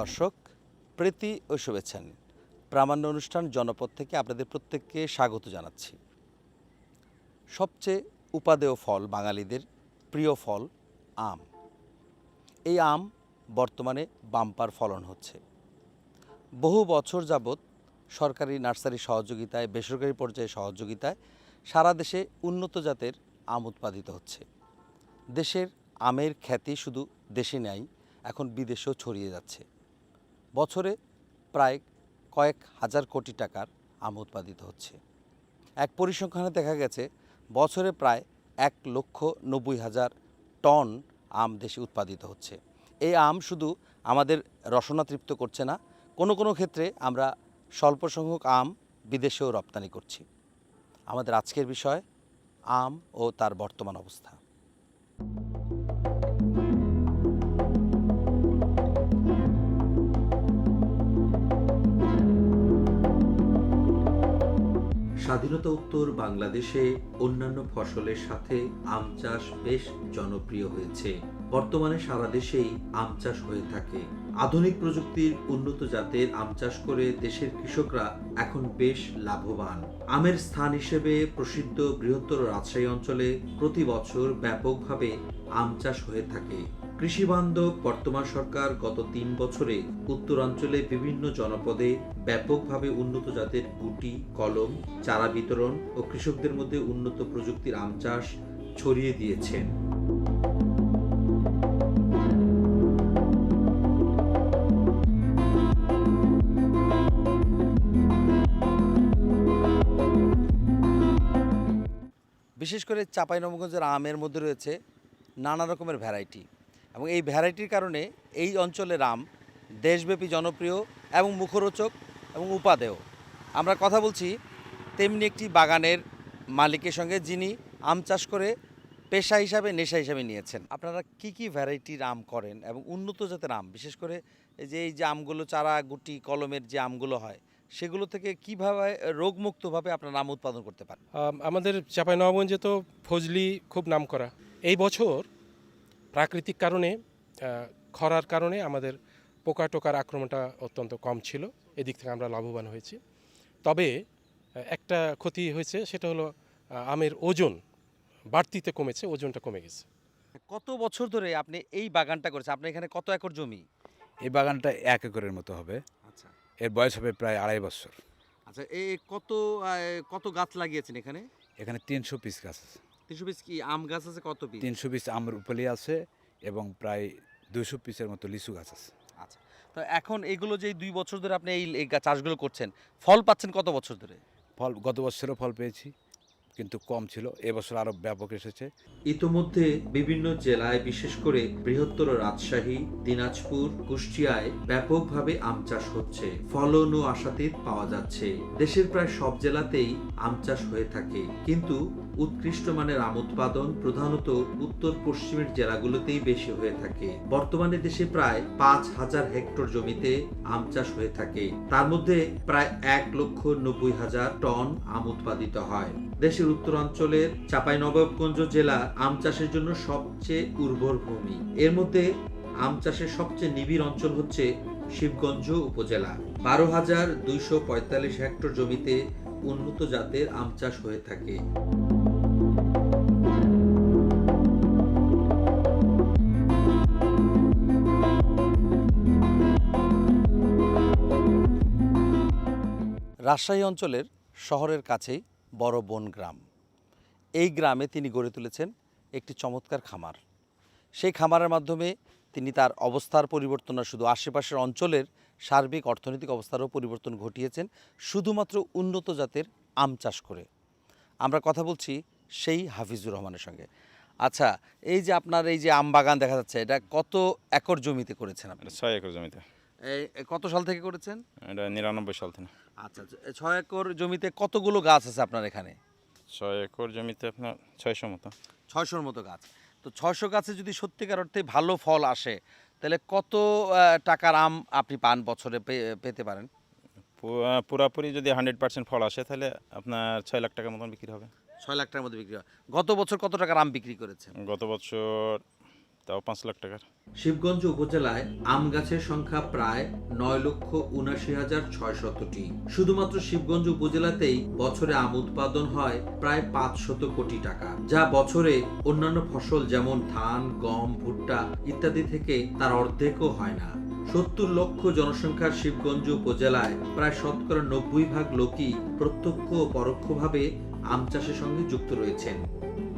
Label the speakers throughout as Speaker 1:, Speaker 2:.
Speaker 1: দর্শক, প্রীতি ও শুভেচ্ছা প্রামাণ্য অনুষ্ঠান জনপদ থেকে আপনাদের প্রত্যেককে স্বাগত জানাচ্ছি। সবচেয়ে উপাদেয় ফল বাঙালিদের প্রিয় ফল আম। এই আম বর্তমানে বাম্পার ফলন হচ্ছে। বহু বছর যাবৎ সরকারি নার্সারি সহযোগিতায়, বেসরকারি পর্যায়ে সহযোগিতায় সারা দেশে উন্নত জাতের আম উৎপাদিত হচ্ছে। দেশের আমের খ্যাতি শুধু দেশে নেই, এখন বিদেশেও ছড়িয়ে যাচ্ছে। বছরে প্রায় কয়েক হাজার কোটি টাকার আম উৎপাদিত হচ্ছে। এক পরিসংখ্যানে দেখা গেছে, বছরে প্রায় এক লক্ষ নব্বই হাজার টন আম দেশে উৎপাদিত হচ্ছে। এই আম শুধু আমাদের রসনা তৃপ্ত করছে না, কোনো কোনো ক্ষেত্রে আমরা স্বল্প সংখ্যক আম বিদেশেও রপ্তানি করছি। আমাদের আজকের বিষয়, আম ও তার বর্তমান অবস্থা। স্বাধীনতা উত্তর বাংলাদেশে অন্যান্য ফসলের সাথে আম চাষ বেশ জনপ্রিয় হয়েছে। বর্তমানে সারা দেশেই আম চাষ হয়ে থাকে। আধুনিক প্রযুক্তির উন্নত জাতের আম চাষ করে দেশের কৃষকরা এখন বেশ লাভবান। আমের স্থান হিসেবে প্রসিদ্ধ বৃহত্তর রাজশাহী অঞ্চলে প্রতি বছর ব্যাপকভাবে আম চাষ হয়ে থাকে। কৃষি বান্ধব বর্তমান সরকার গত তিন বছরে উত্তরাঞ্চলে বিভিন্ন জনপদে ব্যাপকভাবে উন্নত জাতের গুটি, কলম, চারা বিতরণ ও কৃষকদের মধ্যে উন্নত প্রযুক্তির আম চাষ ছড়িয়ে দিয়েছেন বিশেষ করে চাঁপাইনবাবগঞ্জের আমের মধ্যে রয়েছে নানা রকমের ভ্যারাইটি। এবং এই ভ্যারাইটির কারণে এই অঞ্চলের আম দেশব্যাপী জনপ্রিয় এবং মুখরোচক এবং উপাদেয়। আমরা কথা বলছি তেমনি একটি বাগানের মালিকের সঙ্গে যিনি আম চাষ করে পেশা হিসাবে নেশা হিসাবে নিয়েছেন। আপনারা কি কি ভ্যারাইটির আম করেন এবং উন্নত জাতের আম? বিশেষ করে যে এই যে আমগুলো চারা গুটি কলমের যে আমগুলো হয় সেগুলো থেকে কীভাবে রোগমুক্তভাবে আপনারা আম উৎপাদন করতে পারেন?
Speaker 2: আম, আমাদের চাঁপাইনবাবগঞ্জে তো ফজলি খুব নামকরা এই বছর প্রাকৃতিক কারণে খরার কারণে আমাদের পোকা টোকার আক্রমণটা অত্যন্ত কম ছিল। এদিক থেকে আমরা লাভবান হয়েছি। তবে একটা ক্ষতি হয়েছে সেটা হলো আমের ওজন বাড়তিতে কমেছে ওজনটা কমে গেছে।
Speaker 1: কত বছর ধরে আপনি এই বাগানটা করেছেন? আপনার এখানে কত একর জমি?
Speaker 3: এই বাগানটা এক একরের মতো হবে।
Speaker 1: আচ্ছা।
Speaker 3: এর বয়স হবে প্রায় আড়াই বছর।
Speaker 1: আচ্ছা এই কত কত গাছ লাগিয়েছেন এখানে?
Speaker 3: এখানে তিনশো পিস গাছ আছে।
Speaker 1: তিনশো পিস কি আম গাছ আছে কত পিস
Speaker 3: তিনশো পিস আমের উপলি আছে এবং প্রায় দুশো পিসের মতো লিচু গাছ আছে।
Speaker 1: আচ্ছা তো এখন এগুলো যে দুই বছর ধরে আপনি এই এই চাষগুলো করছেন ফল পাচ্ছেন কত বছর ধরে?
Speaker 3: ফল গত বছরও ফল পেয়েছি কিন্তু কম ছিল এবছর আরও ব্যাপক এসেছে।
Speaker 1: ইতোমধ্যে বিভিন্ন জেলায় বিশেষ করে বৃহত্তর রাজশাহী দিনাজপুর কুষ্টিয়ায় ব্যাপকভাবে আম চাষ হচ্ছে ফলন ও আশাতীত পাওয়া যাচ্ছে। দেশের প্রায় সব জেলাতেই আম চাষ হয়ে থাকে কিন্তু উৎকৃষ্ট মানের আম উৎপাদন প্রধানত উত্তর পশ্চিমের জেলাগুলোতেই বেশি হয়ে থাকে। বর্তমানে দেশে প্রায় পাঁচ হাজার হেক্টর জমিতে আম চাষ হয়ে থাকে। তার মধ্যে প্রায় এক লক্ষ নব্বই হাজার টন আম উৎপাদিত হয়। দেশের উত্তরাঞ্চলের চাঁপাইনবাবগঞ্জ জেলা আম চাষের জন্য সবচেয়ে উর্বর ভূমি। এর মধ্যে আম চাষের সবচেয়ে নিবিড় অঞ্চল হচ্ছে শিবগঞ্জ উপজেলা। বারো হাজার দুইশো পঁয়তাল্লিশ হেক্টর জমিতে উন্নত জাতের আম চাষ হয়ে থাকে। রাজশাহী অঞ্চলের শহরের কাছেই বড় বন গ্রাম। এই গ্রামে তিনি গড়ে তুলেছেন একটি চমৎকার খামার। সেই খামারের মাধ্যমে তিনি তার অবস্থার পরিবর্তন শুধু আশেপাশের অঞ্চলের সার্বিক অর্থনৈতিক অবস্থারও পরিবর্তন ঘটিয়েছেন শুধুমাত্র উন্নত জাতের আম চাষ করে। আমরা কথা বলছি সেই হাফিজুর রহমানের সঙ্গে। আচ্ছা এই যে আপনার এই যে আম বাগান দেখা যাচ্ছে এটা কত একর জমিতে করেছেন আপনি?
Speaker 4: ছয় একর জমিতে।
Speaker 1: এই কত সাল থেকে করেছেন?
Speaker 4: এটা নিরানব্বই সাল থেকে।
Speaker 1: আচ্ছা আচ্ছা, ছয় একর জমিতে কতগুলো গাছ আছে আপনার এখানে?
Speaker 4: ছয় একর জমিতে আপনার ছয়শো মতো।
Speaker 1: ছয়শোর মতো গাছ। তো ছয়শো গাছে যদি সত্যিকার অর্থে ভালো ফল আসে তাহলে কত টাকার আম আপনি পান বছরে পেতে পারেন?
Speaker 4: পুরাপুরি যদি হান্ড্রেড পার্সেন্ট ফল আসে তাহলে আপনার ছয় লাখ টাকার মতন বিক্রি হবে।
Speaker 1: ছয় লাখ টাকার মধ্যে বিক্রি হয় গত বছর কত টাকার আম বিক্রি করেছেন?
Speaker 4: গত বছর তাও পাঁচ লাখ টাকার।
Speaker 1: শিবগঞ্জ উপজেলায় আম গাছের সংখ্যা প্রায় নয় লক্ষ উনাশি হাজার ছয়শতটি। শুধুমাত্র শিবগঞ্জ উপজেলাতেই বছরে আম উৎপাদন হয় প্রায় পাঁচশত কোটি টাকা, যা বছরে অন্যান্য ফসল যেমন ধান, গম, ভুট্টা ইত্যাদি থেকে তার অর্ধেকও হয় না। সত্তর লক্ষ জনসংখ্যার শিবগঞ্জ উপজেলায় প্রায় শতকরা নব্বই ভাগ লোকই প্রত্যক্ষ ও পরোক্ষভাবে আম চাষের সঙ্গে যুক্ত রয়েছেন।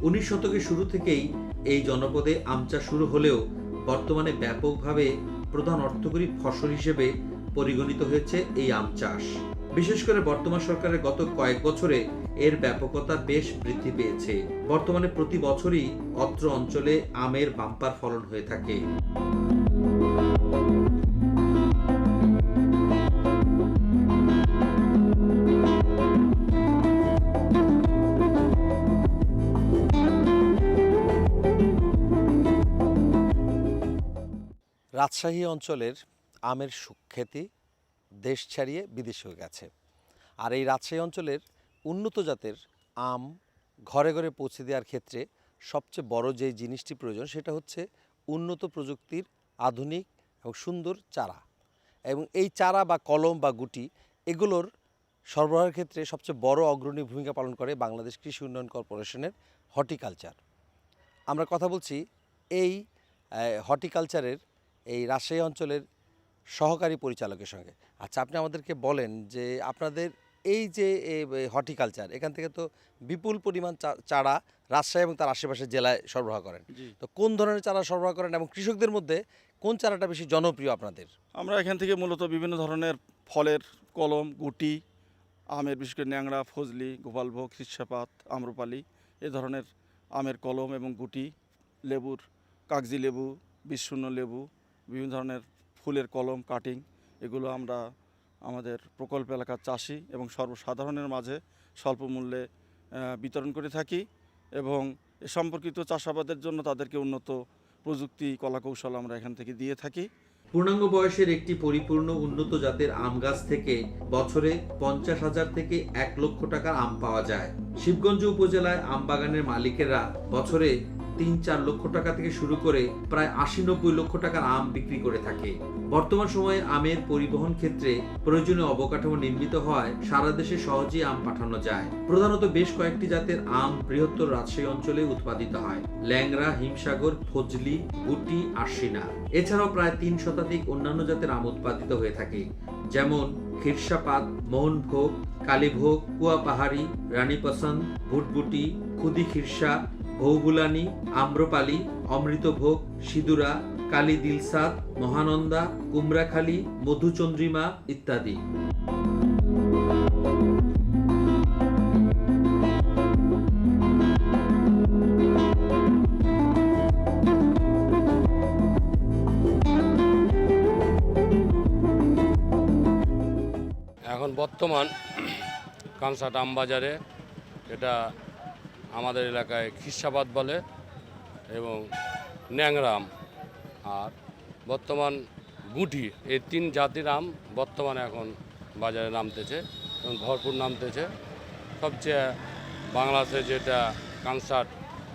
Speaker 1: উনিশ শতকের শুরু থেকেই এই জনপদে আম চাষ শুরু হলেও বর্তমানে ব্যাপকভাবে প্রধান অর্থকরী ফসল হিসেবে পরিগণিত হয়েছে এই আম চাষ। বিশেষ করে বর্তমান সরকারের গত কয়েক বছরে এর ব্যাপকতা বেশ বৃদ্ধি পেয়েছে। বর্তমানে প্রতি বছরই অত্র অঞ্চলে আমের বাম্পার ফলন হয়ে থাকে। রাজশাহী অঞ্চলের আমের সুখ্যাতি দেশ ছাড়িয়ে বিদেশে গেছে। আর এই রাজশাহী অঞ্চলের উন্নত জাতের আম ঘরে ঘরে পৌঁছে দেওয়ার ক্ষেত্রে সবচেয়ে বড় যে জিনিসটি প্রয়োজন, সেটা হচ্ছে উন্নত প্রযুক্তির আধুনিক এবং সুন্দর চারা। এবং এই চারা বা কলম বা গুটি, এগুলোর সরবরাহের ক্ষেত্রে সবচেয়ে বড় অগ্রণী ভূমিকা পালন করে বাংলাদেশ কৃষি উন্নয়ন কর্পোরেশনের হর্টিকালচার। আমরা কথা বলছি এই হর্টিকালচারের এই রাজশাহী অঞ্চলের সহকারী পরিচালকের সঙ্গে। আচ্ছা আপনি আমাদেরকে বলেন যে আপনাদের এই যে হর্টিকালচার এখান থেকে তো বিপুল পরিমাণ চারা রাজশাহী এবং তার আশেপাশের জেলায় সরবরাহ করেন। তো কোন ধরনের চারা সরবরাহ করেন এবং কৃষকদের মধ্যে কোন চারাটা বেশি জনপ্রিয় আপনাদের?
Speaker 5: আমরা এখান থেকে মূলত বিভিন্ন ধরনের ফলের কলম গুটি আমের বিশেষ করে ন্যাংরা ফজলি গোপালভোগ শীর্ষাপাত আম্রপালি এ ধরনের আমের কলম এবং গুটি লেবুর কাগজি লেবু বিশূন্য লেবু বিভিন্ন ধরনের ফুলের কলম কাটিং এগুলো আমরা আমাদের প্রকল্প এলাকার চাষি এবং সর্বসাধারণের মাঝে স্বল্প মূল্যে বিতরণ করে থাকি এবং এ সম্পর্কিত চাষাবাদের জন্য তাদেরকে উন্নত প্রযুক্তি, কলাকৌশল আমরা এখান থেকে দিয়ে থাকি।
Speaker 1: পূর্ণাঙ্গ বয়সের একটি পরিপূর্ণ উন্নত জাতের আম গাছ থেকে বছরে পঞ্চাশ হাজার থেকে এক লক্ষ টাকার আম পাওয়া যায়। শিবগঞ্জ উপজেলায় আম বাগানের মালিকেরা বছরে তিন চার লক্ষ টাকা থেকে শুরু করে প্রায় আশি নব্বই লক্ষ টাকার আম বিক্রি করে থাকে। বর্তমান সময়ে আমের পরিবহন ক্ষেত্রে প্রয়োজনীয় অবকাঠামো নির্মিত হওয়ায় সারা দেশে সহজেই আম পাঠানো যায়। প্রধানত বেশ কয়েকটি জাতের আম বৃহত্তর রাজশাহী অঞ্চলে উৎপাদিত হয়। ল্যাংরা হিমসাগর, ফজলি, গুটি আরশিনা এছাড়াও প্রায় তিন শতাধিক অন্যান্য জাতের আম উৎপাদিত হয়ে থাকে। যেমন খিরসাপাত, মোহনভোগ, কালীভোগ কুয়া পাহাড়ি রানী পসন্দ ভুটভুটি খুদি খিরসা ভৌবুলানি আম্রপালি, অমৃতভোগ, সিঁদুরা কালী দিলসাদ মহানন্দা, কুমড়াখালী, মধুচন্দ্রিমা ইত্যাদি।
Speaker 6: এখন বর্তমান কানসাট আমবাজারে এটা আমাদের এলাকায় খিসাবাদ বলে এবং ন্যাংরাম আর বর্তমান গুটি, এই তিন জাতির আম বর্তমানে এখন বাজারে নামতেছে এবং ভরপুর নামতেছে। সবচেয়ে বাংলাদেশে যেটা কানসার্ট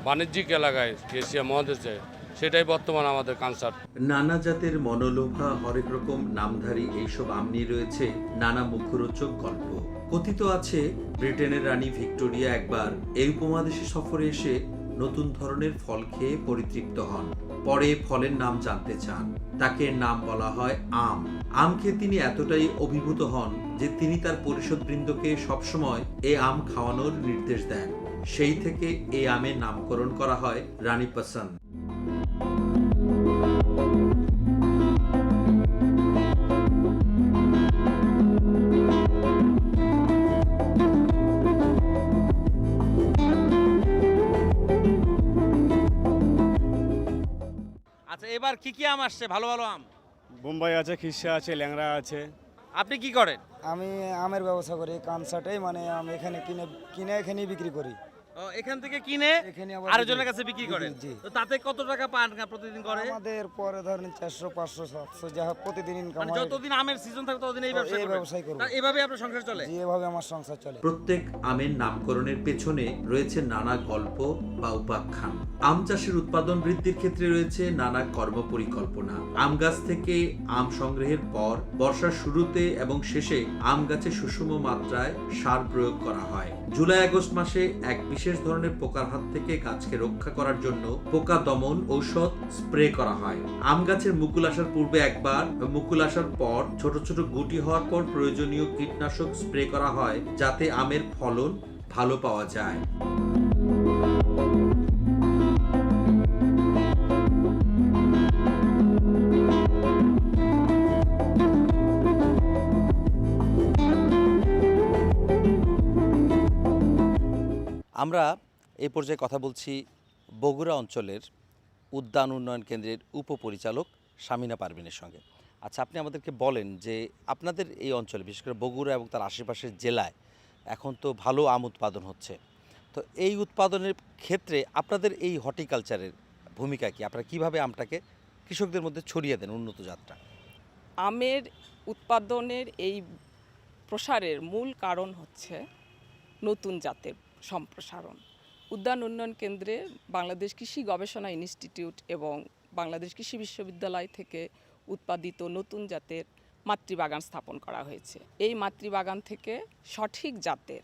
Speaker 6: বাণিজ্যিক এলাকায় এশিয়া মহাদেশে সেটাই বর্তমান আমাদের কানসাট
Speaker 1: নানা জাতের মনোলোভা, হরেক রকম নামধারী এইসব আম নিয়ে রয়েছে, নানা মুখরোচক গল্প। কথিত আছে, ব্রিটেনের রানী ভিক্টোরিয়া একবার এই উপমহাদেশে সফরে এসে নতুন ধরনের ফল খেয়ে পরিতৃপ্ত হন। পরে ফলের নাম জানতে চান। তাকে নাম বলা হয় আম। আম খেয়ে তিনি এতটাই অভিভূত হন যে তিনি তার পরিষদ বৃন্দকে সবসময় এ আম খাওয়ানোর নির্দেশ দেন। সেই থেকে এ আমের নামকরণ করা হয় রানী পসন্দ
Speaker 7: এবার কি কি আম আসছে? ভালো ভালো আম।
Speaker 8: বোম্বাই আছে খিসা আছে ল্যাংড়া আছে।
Speaker 7: আপনি কি করেন?
Speaker 9: আমি আমের ব্যবসা করি কানসার্টে মানে আম এখানে কিনে কিনে এখানেই বিক্রি করি।
Speaker 7: এখান থেকে কিনে আরেকজনের কাছে বিক্রি করেন তো তাতে কত টাকা পান প্রতিদিন করে?
Speaker 9: আমাদের পরে ধরেন চারশো পাঁচশো সাতশো যা প্রতিদিন ইনকাম
Speaker 7: মানে
Speaker 9: হয়।
Speaker 7: যতদিন আমের সিজন থাকে ততদিন এই ব্যবসা
Speaker 9: এই করব।
Speaker 7: এভাবে আপনার সংসার চলে?
Speaker 9: জি এভাবে আমার সংসার চলে।
Speaker 1: প্রত্যেক আমের নামকরণের পেছনে রয়েছে নানা গল্প বা উপাখ্যান। আম চাষের উৎপাদন বৃদ্ধির ক্ষেত্রে রয়েছে নানা কর্মপরিকল্পনা আম গাছ থেকে আম সংগ্রহের পর বর্ষার শুরুতে এবং শেষে আম গাছে সুষম মাত্রায় সার প্রয়োগ করা হয়। জুলাই আগস্ট মাসে এক বিশেষ ধরনের পোকার হাত থেকে গাছকে রক্ষা করার জন্য পোকা দমন, ঔষধ স্প্রে করা হয়। আম গাছের মুকুল আসার পূর্বে একবার, মুকুল আসার পর ছোট ছোট গুটি হওয়ার পর প্রয়োজনীয় কীটনাশক স্প্রে করা হয় যাতে আমের ফলন ভালো পাওয়া যায়। আমরা এই পর্যায়ে কথা বলছি বগুড়া অঞ্চলের উদ্যান উন্নয়ন কেন্দ্রের উপপরিচালক শামিনা পারভিনের সঙ্গে। আচ্ছা আপনি আমাদেরকে বলেন যে আপনাদের এই অঞ্চলে, বিশেষ করে বগুড়া এবং তার আশেপাশের জেলায় এখন তো ভালো আম উৎপাদন হচ্ছে। তো এই উৎপাদনের ক্ষেত্রে আপনাদের এই হর্টিকালচারের ভূমিকা কি? আপনারা কীভাবে আমটাকে কৃষকদের মধ্যে ছড়িয়ে দেন উন্নত যাত্রা
Speaker 10: আমের উৎপাদনের এই প্রসারের মূল কারণ হচ্ছে নতুন জাতের সম্প্রসারণ। উদ্যান উন্নয়ন কেন্দ্রে বাংলাদেশ কৃষি গবেষণা ইনস্টিটিউট এবং বাংলাদেশ কৃষি বিশ্ববিদ্যালয় থেকে উৎপাদিত নতুন জাতের মাতৃবাগান স্থাপন করা হয়েছে। এই মাতৃবাগান থেকে সঠিক জাতের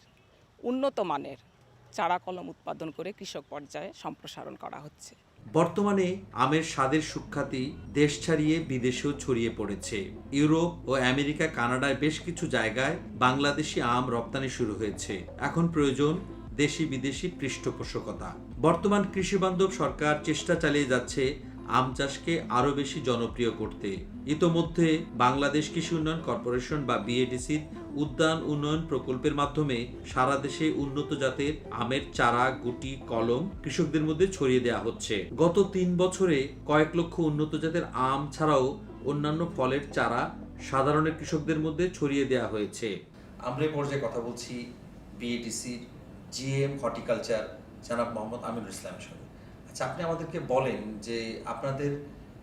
Speaker 10: উন্নত মানের চারা কলম উৎপাদন করে কৃষক পর্যায়ে সম্প্রসারণ করা হচ্ছে।
Speaker 1: বর্তমানে আমের স্বাদের সুখ্যাতি দেশ ছাড়িয়ে বিদেশেও ছড়িয়ে পড়েছে। ইউরোপ ও আমেরিকা কানাডায় বেশ কিছু জায়গায় বাংলাদেশি আম রপ্তানি শুরু হয়েছে। এখন প্রয়োজন দেশি বিদেশি পৃষ্ঠপোষকতা। বর্তমান কৃষিবান্ধব সরকার চেষ্টা চালিয়ে যাচ্ছে আম চাষকে আরও বেশি জনপ্রিয় করতে। ইতোমধ্যে বাংলাদেশ কৃষি উন্নয়ন কর্পোরেশন বা বিএডিসির উদ্যান উন্নয়ন প্রকল্পের মাধ্যমে সারা দেশে উন্নত জাতের আমের চারা, গুটি, কলম কৃষকদের মধ্যে ছড়িয়ে দেওয়া হচ্ছে। গত তিন বছরে কয়েক লক্ষ উন্নত জাতের আম ছাড়াও অন্যান্য ফলের চারা সাধারণের কৃষকদের মধ্যে ছড়িয়ে দেওয়া হয়েছে। আমরা এই পর্যায়ে কথা বলছি বিএডিসির জিএম হর্টিকালচার জনাব মোহাম্মদ আমিনুল ইসলামের সঙ্গে। আচ্ছা আপনি আমাদেরকে বলেন যে আপনাদের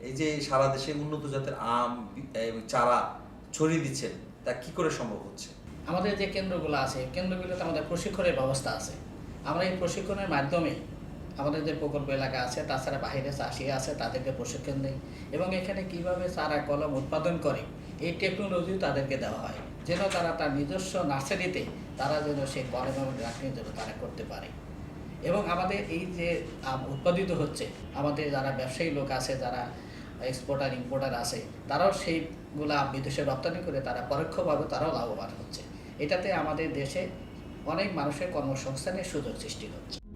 Speaker 1: এই যে সারা দেশে উন্নত জাতের আম চারা ছড়িয়ে দিচ্ছেন, তা কি করে সম্ভব হচ্ছে?
Speaker 11: আমাদের যে কেন্দ্রগুলো আছে, কেন্দ্রগুলোতে আমাদের প্রশিক্ষণের ব্যবস্থা আছে। আমরা এই প্রশিক্ষণের মাধ্যমে আমাদের যে প্রকল্প এলাকা আছে, তাছাড়া বাইরে চাষি আছে, তাদেরকে প্রশিক্ষণ দিই। এবং এখানে কীভাবে চারা, কলম উৎপাদন করে এই টেকনোলজিও তাদেরকে দেওয়া হয়। যেন তারা তার নিজস্ব নার্সারিতে তারা যেন সেই কলম এবং যেন তারা করতে পারে। এবং আমাদের এই যে, আম, উৎপাদিত হচ্ছে, আমাদের যারা ব্যবসায়ী লোক আছে, যারা এক্সপোর্টার ইম্পোর্টার আছে, তারাও সেইগুলা বিদেশে রপ্তানি করে তারা পরোক্ষভাবে তারাও লাভবান হচ্ছে। এটাতে আমাদের দেশে অনেক মানুষের কর্মসংস্থানের সুযোগ সৃষ্টি হচ্ছে।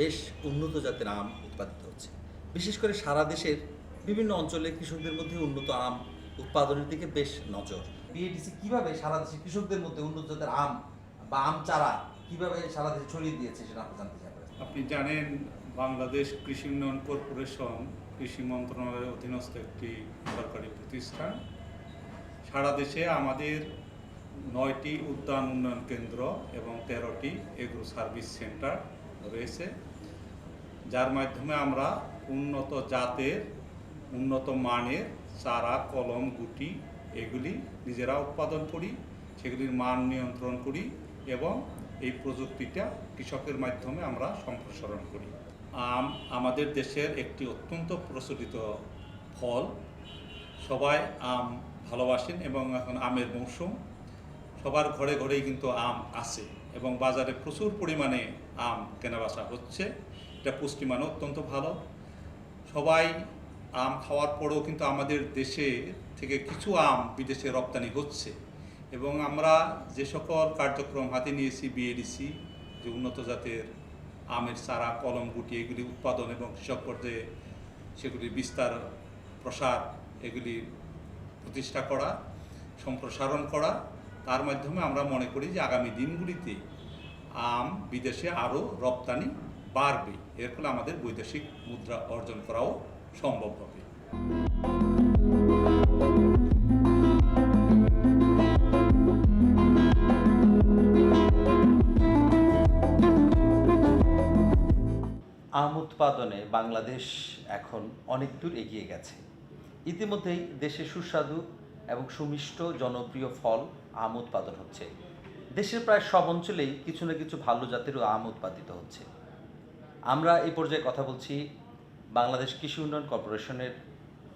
Speaker 1: বেশ উন্নত জাতের আম উৎপাদিত হচ্ছে। বিশেষ করে সারা দেশের বিভিন্ন অঞ্চলে কৃষকদের মধ্যে উন্নত আম উৎপাদনের দিকে বেশ নজর। বিএডিসি কীভাবে সারা দেশে কৃষকদের মধ্যে উন্নত জাতের আম বা আম চারা কীভাবে সারা দেশে ছড়িয়ে দিয়েছে সেটা আপনি জানতে চাইবেন?
Speaker 8: আপনি জানেন বাংলাদেশ কৃষি উন্নয়ন কর্পোরেশন কৃষি মন্ত্রণালয়ের অধীনস্থ একটি সরকারি প্রতিষ্ঠান। সারা দেশে আমাদের নয়টি উদ্যান উন্নয়ন কেন্দ্র এবং তেরোটি এগ্রো সার্ভিস সেন্টার। রয়েছে, যার মাধ্যমে আমরা উন্নত জাতের, উন্নত মানের চারা, কলম, গুটি এগুলি নিজেরা উৎপাদন করি, সেগুলির মান নিয়ন্ত্রণ করি এবং এই প্রযুক্তিটা কৃষকের মাধ্যমে আমরা সম্প্রসারণ করি। আম আমাদের দেশের একটি অত্যন্ত প্রচলিত ফল, সবাই আম ভালোবাসেন এবং এখন আমের মৌসুম, সবার ঘরে ঘরেই কিন্তু আম আছে। এবং বাজারে প্রচুর পরিমাণে আম কেনাবেচা হচ্ছে। এটা পুষ্টিমান অত্যন্ত ভালো। সবাই আম খাওয়ার পরেও কিন্তু আমাদের দেশে থেকে কিছু আম বিদেশে রপ্তানি হচ্ছে এবং আমরা যে সকল কার্যক্রম হাতে নিয়েছি বিএডিসি যে উন্নত জাতের আমের চারা, কলম, গুটি, এগুলি উৎপাদন এবং কৃষক পর্যায়ে সেগুলি বিস্তার, প্রসার, এগুলি প্রতিষ্ঠা করা, সম্প্রসারণ করা তার মাধ্যমে আমরা মনে করি যে আগামী দিনগুলিতে আম বিদেশে আরও রপ্তানি বাড়বে। এর ফলে আমাদের বৈদেশিক মুদ্রা অর্জন করাও সম্ভব হবে।
Speaker 1: আম উৎপাদনে বাংলাদেশ এখন অনেক দূর এগিয়ে গেছে। ইতিমধ্যেই দেশে সুস্বাদু এবং সুমিষ্ট, জনপ্রিয় ফল আম উৎপাদন হচ্ছে। দেশের প্রায় সব অঞ্চলেই কিছু না কিছু ভালো জাতেরও আম উৎপাদিত হচ্ছে। আমরা এই পর্যায়ে কথা বলছি বাংলাদেশ কৃষি উন্নয়ন কর্পোরেশনের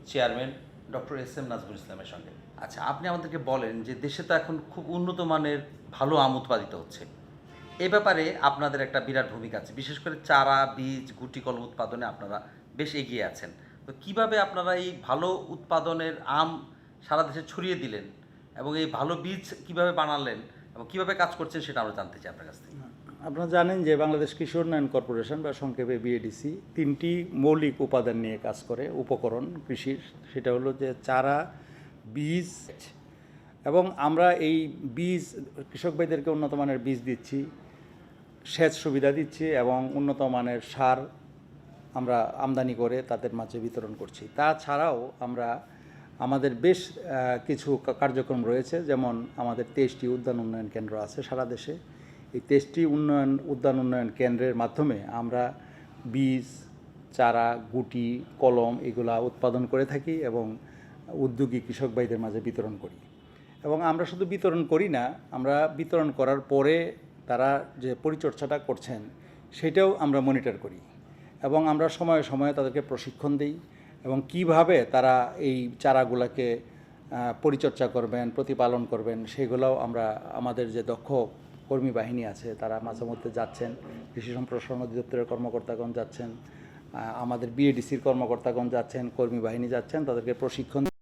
Speaker 1: chairman doctor S M Nazmul ইসলামের সঙ্গে। আচ্ছা আপনি আমাদেরকে বলেন যে দেশে তো এখন খুব উন্নত মানের ভালো আম উৎপাদিত হচ্ছে। এ ব্যাপারে আপনাদের একটা বিরাট ভূমিকা আছে। বিশেষ করে চারা, বীজ গুটি কলম উৎপাদনে আপনারা বেশ এগিয়ে আছেন। তো কীভাবে আপনারা এই ভালো উৎপাদনের আম সারা দেশে ছড়িয়ে দিলেন এবং এই ভালো বীজ কীভাবে বানালেন এবং কীভাবে কাজ করছেন সেটা আমরা জানতে চাই আপনার কাছ থেকে।
Speaker 9: আপনারা জানেন যে বাংলাদেশ কৃষি উন্নয়ন কর্পোরেশন বা সংক্ষেপে বিএডিসি তিনটি মৌলিক উপাদান নিয়ে কাজ করে, উপকরণ, কৃষির। সেটা হলো যে চারা, বীজ এবং আমরা এই বীজ, কৃষক ভাইদেরকে উন্নত মানের বীজ দিচ্ছি, সেচ সুবিধা দিচ্ছি এবং উন্নত মানের সার আমরা আমদানি করে তাদের মাঝে বিতরণ করছি। তাছাড়াও আমরা আমাদের বেশ কিছু কার্যক্রম রয়েছে, যেমন আমাদের তেইশটি উদ্যান উন্নয়ন কেন্দ্র আছে সারা দেশে। এই তেইশটি উন্নয়ন, উদ্যান উন্নয়ন কেন্দ্রের মাধ্যমে আমরা বীজ, চারা, গুটি, কলম এগুলা উৎপাদন করে থাকি এবং উদ্যোগী কৃষক ভাইদের মাঝে বিতরণ করি। এবং আমরা শুধু বিতরণ করি না, আমরা বিতরণ করার পরে তারা যে পরিচর্চাটা করছেন, সেটাও আমরা মনিটর করি। এবং আমরা সময়ে সময়ে তাদেরকে প্রশিক্ষণ দিই। এবং কীভাবে তারা এই চারাগুলোকে পরিচর্যা করবেন, প্রতিপালন করবেন, সেগুলোও আমরা, আমাদের যে দক্ষ কর্মী বাহিনী আছে, তারা মাঝে মধ্যে যাচ্ছেন। কৃষি সম্প্রসারণ অধিদপ্তরের কর্মকর্তাগণ যাচ্ছেন আমাদের বিএডিসির কর্মকর্তাগণ যাচ্ছেন, কর্মী বাহিনী যাচ্ছেন, তাদেরকে প্রশিক্ষণ